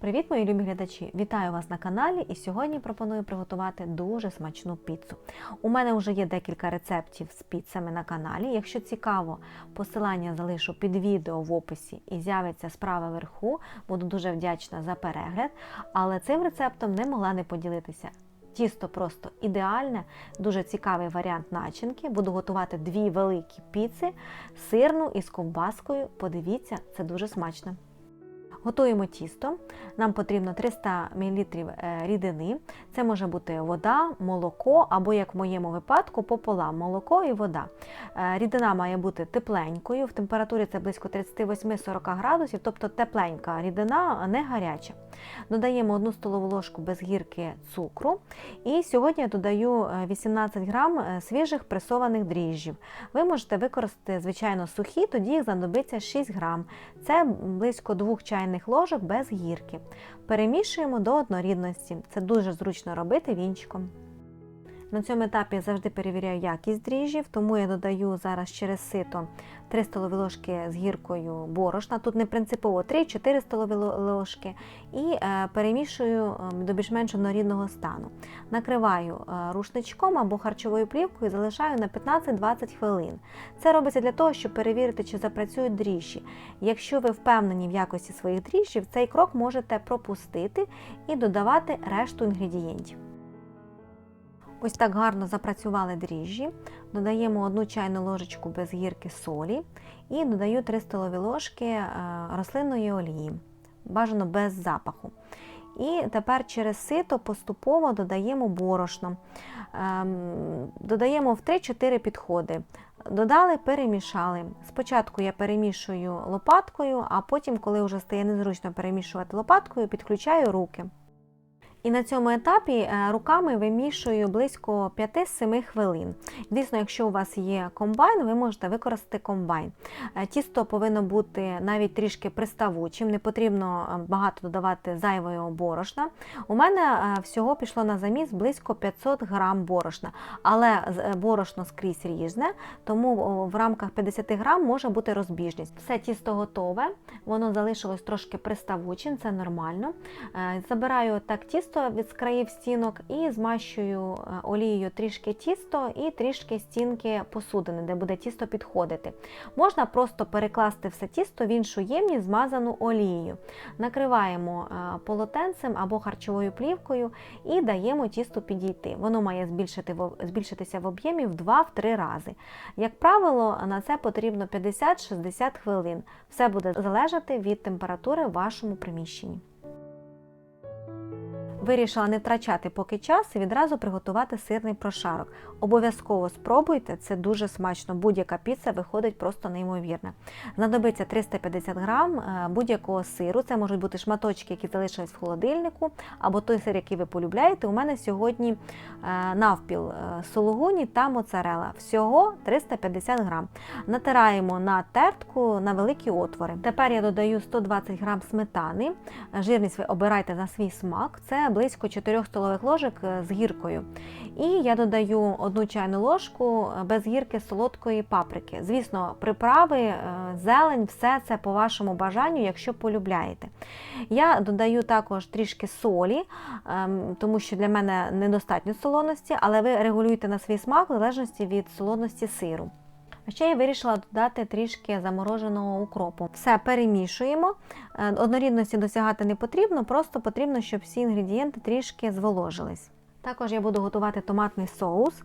Привіт, мої любі глядачі! Вітаю вас на каналі і сьогодні пропоную приготувати дуже смачну піцу. У мене вже є декілька рецептів з піцами на каналі. Якщо цікаво, посилання залишу під відео в описі і з'явиться справа вверху. Буду дуже вдячна за перегляд. Але цим рецептом не могла не поділитися. Тісто просто ідеальне, дуже цікавий варіант начинки. Буду готувати дві великі піци, сирну із ковбаскою. Подивіться, це дуже смачно. Готуємо тісто. Нам потрібно 300 мл рідини. Це може бути вода, молоко або, як в моєму випадку, пополам молоко і вода. Е, Рідина має бути тепленькою, в температурі це близько 38-40 градусів, тобто тепленька рідина, а не гаряча. Додаємо 1 столову ложку без гірки цукру. І сьогодні я додаю е, 18 грам е, свіжих пресованих дріжджів. Ви можете використати, звичайно, сухі, тоді їх знадобиться 6 грам. Це близько 2 чайних ложок без гірки. Перемішуємо до однорідності. Це дуже зручно робити вінчиком. На цьому етапі я завжди перевіряю якість дріжджів, тому я додаю зараз через сито 3 столові ложки з гіркою борошна. Тут не принципово 3-4 столові ложки. І е, перемішую до більш-менш однорідного стану. Накриваю е, рушничком або харчовою плівкою і залишаю на 15-20 хвилин. Це робиться для того, щоб перевірити, чи запрацюють дріжджі. Якщо ви впевнені в якості своїх дріжджів, цей крок можете пропустити і додавати решту інгредієнтів. Ось так гарно запрацювали дріжджі. Додаємо 1 чайну ложечку без гірки солі і додаю 3 столові ложки рослинної олії, бажано без запаху. І тепер через сито поступово додаємо борошно. Додаємо в 3-4 підходи. Додали, перемішали. Спочатку я перемішую лопаткою, а потім, коли вже стає незручно перемішувати лопаткою, підключаю руки. І на цьому етапі руками вимішую близько 5-7 хвилин. Звісно, якщо у вас є комбайн, ви можете використати комбайн. Тісто повинно бути навіть трішки приставучим, не потрібно багато додавати зайвого борошна. У мене всього пішло на заміс близько 500 грам борошна, але борошно скрізь різне, тому в рамках 50 грам може бути розбіжність. Все тісто готове, воно залишилось трошки приставучим, це нормально. Забираю так тісто тісто від країв стінок і змащую олією трішки тісто і трішки стінки посудини, де буде тісто підходити. Можна просто перекласти все тісто в іншу ємність, змазану олією. Накриваємо полотенцем або харчовою плівкою і даємо тісту підійти. Воно має збільшити, збільшитися в об'ємі в 2-3 рази. Як правило, на це потрібно 50-60 хвилин. Все буде залежати від температури в вашому приміщенні. Вирішила не втрачати поки час і відразу приготувати сирний прошарок. Обов'язково спробуйте, це дуже смачно. Будь-яка піца виходить просто неймовірна. Знадобиться 350 грам будь-якого сиру. Це можуть бути шматочки, які залишились в холодильнику, або той сир, який ви полюбляєте. У мене сьогодні навпіл сологуні та моцарела. Всього 350 грам. Натираємо на тертку на великі отвори. Тепер я додаю 120 грам сметани. Жирність ви обирайте на свій смак. Це близько 4 столових ложок з гіркою. І я додаю одну чайну ложку без гірки солодкої паприки. Звісно, приправи, зелень, все це по вашому бажанню, якщо полюбляєте. Я додаю також трішки солі, тому що для мене недостатньо солоності, але ви регулюєте на свій смак в залежності від солоності сиру. А ще я вирішила додати трішки замороженого укропу. Все перемішуємо. Однорідності досягати не потрібно, просто потрібно, щоб всі інгредієнти трішки зволожились. Також я буду готувати томатний соус.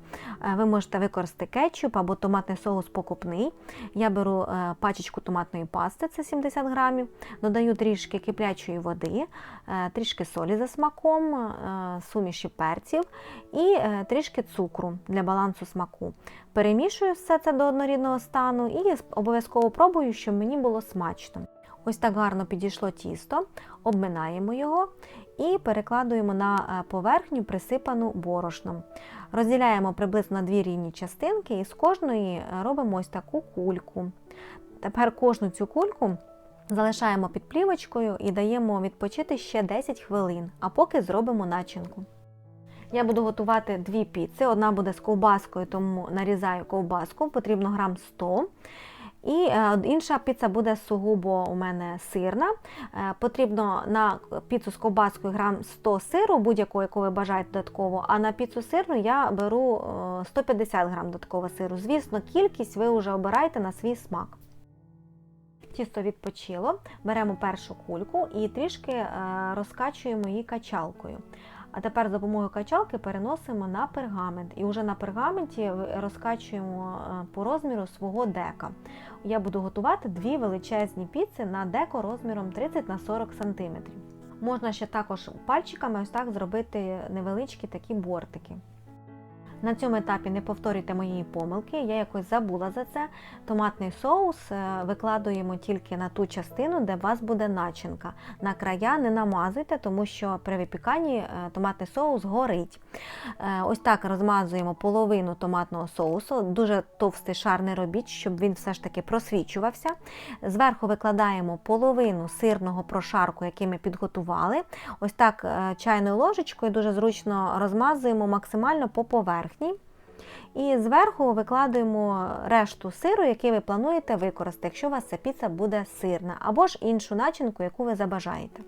Ви можете використати кетчуп або томатний соус покупний. Я беру пачечку томатної пасти, це 70 грамів, додаю трішки киплячої води, трішки солі за смаком, суміші перців і трішки цукру для балансу смаку. Перемішую все це до однорідного стану і обов'язково пробую, щоб мені було смачно. Ось так гарно підійшло тісто, обминаємо його і перекладуємо на поверхню, присипану борошном. Розділяємо приблизно дві рівні частинки і з кожної робимо ось таку кульку. Тепер кожну цю кульку залишаємо під плівочкою і даємо відпочити ще 10 хвилин, а поки зробимо начинку. Я буду готувати дві піци. Одна буде з ковбаскою, тому нарізаю ковбаску, потрібно грам 100 І е, інша піца буде сугубо у мене сирна. Е, Потрібно на піцу з ковбаскою грам 100 сиру, будь-якого, яку ви бажаєте додатково. А на піцу сирну я беру е, 150 грам додаткового сиру. Звісно, кількість ви вже обираєте на свій смак. Тісто відпочило, беремо першу кульку і трішки е, розкачуємо її качалкою. А тепер за допомогою качалки переносимо на пергамент. І вже на пергаменті розкачуємо е, по розміру свого дека. Я буду готувати дві величезні піци на деко розміром 30 на 40 см. Можна ще також пальчиками ось так зробити невеличкі такі бортики. На цьому етапі не повторюйте моєї помилки, я якось забула за це. Томатний соус е, викладуємо тільки на ту частину, де у вас буде начинка. На края не намазуйте, тому що при випіканні е, томатний соус горить. Е, Ось так розмазуємо половину томатного соусу. Дуже товстий шар не робіть, щоб він все ж таки просвічувався. Зверху викладаємо половину сирного прошарку, який ми підготували. Ось так чайною ложечкою дуже зручно розмазуємо максимально по поверхні. І зверху викладаємо решту сиру, який ви плануєте використати, якщо у вас ця піца буде сирна, або ж іншу начинку, яку ви забажаєте.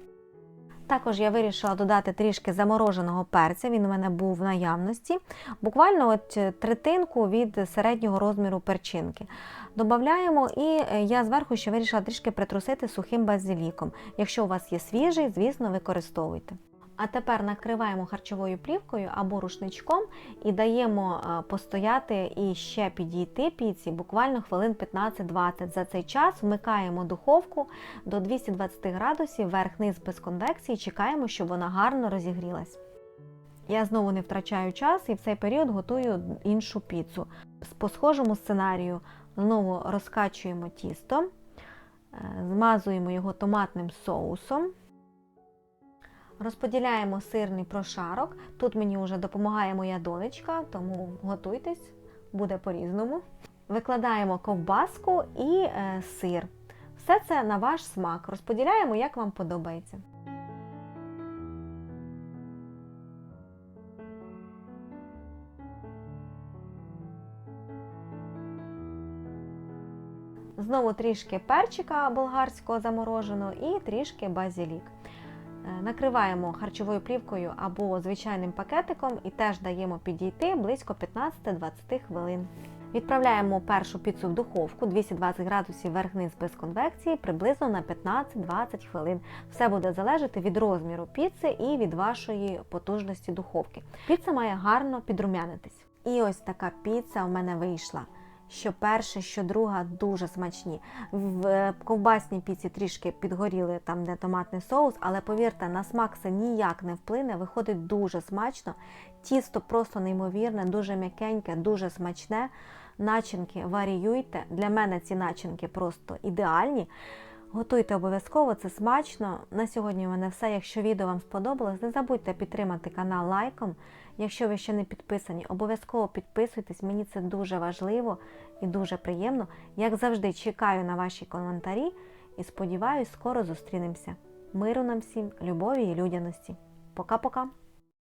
Також я вирішила додати трішки замороженого перця, він у мене був в наявності, буквально от третинку від середнього розміру перчинки. Додаємо і е, я зверху ще вирішила трішки притрусити сухим базиліком. Якщо у вас є свіжий, звісно, використовуйте. А тепер накриваємо харчовою плівкою або рушничком і даємо е, постояти і ще підійти піці буквально хвилин 15-20. За цей час вмикаємо духовку до 220 градусів, верх-низ без конвекції, чекаємо, щоб вона гарно розігрілась. Я знову не втрачаю час і в цей період готую іншу піцу. По схожому сценарію знову розкачуємо тісто, е, змазуємо його томатним соусом. Розподіляємо сирний прошарок. Тут мені вже допомагає моя донечка, тому готуйтесь, буде по-різному. Викладаємо ковбаску і е, сир. Все це на ваш смак. Розподіляємо, як вам подобається. Знову трішки перчика болгарського замороженого і трішки базілік. Е, Накриваємо харчовою плівкою або звичайним пакетиком і теж даємо підійти близько 15-20 хвилин. Відправляємо першу піцу в духовку 220 градусів верх-низ без конвекції приблизно на 15-20 хвилин. Все буде залежати від розміру піци і від вашої потужності духовки. Піца має гарно підрумянитись. І ось така піца у мене вийшла. Що перша, що друга дуже смачні. В е, ковбасній піці трішки підгоріли там, де томатний соус, але повірте, на смак це ніяк не вплине, виходить дуже смачно. Тісто просто неймовірне, дуже м'якеньке, дуже смачне. Начинки варіюйте. Для мене ці начинки просто ідеальні. Готуйте обов'язково, це смачно. На сьогодні у мене все. Якщо відео вам сподобалось, не забудьте підтримати канал лайком. Якщо ви ще не підписані, обов'язково підписуйтесь, мені це дуже важливо і дуже приємно. Як завжди, чекаю на ваші коментарі і сподіваюсь, скоро зустрінемося. Миру нам всім, любові і людяності. Пока-пока!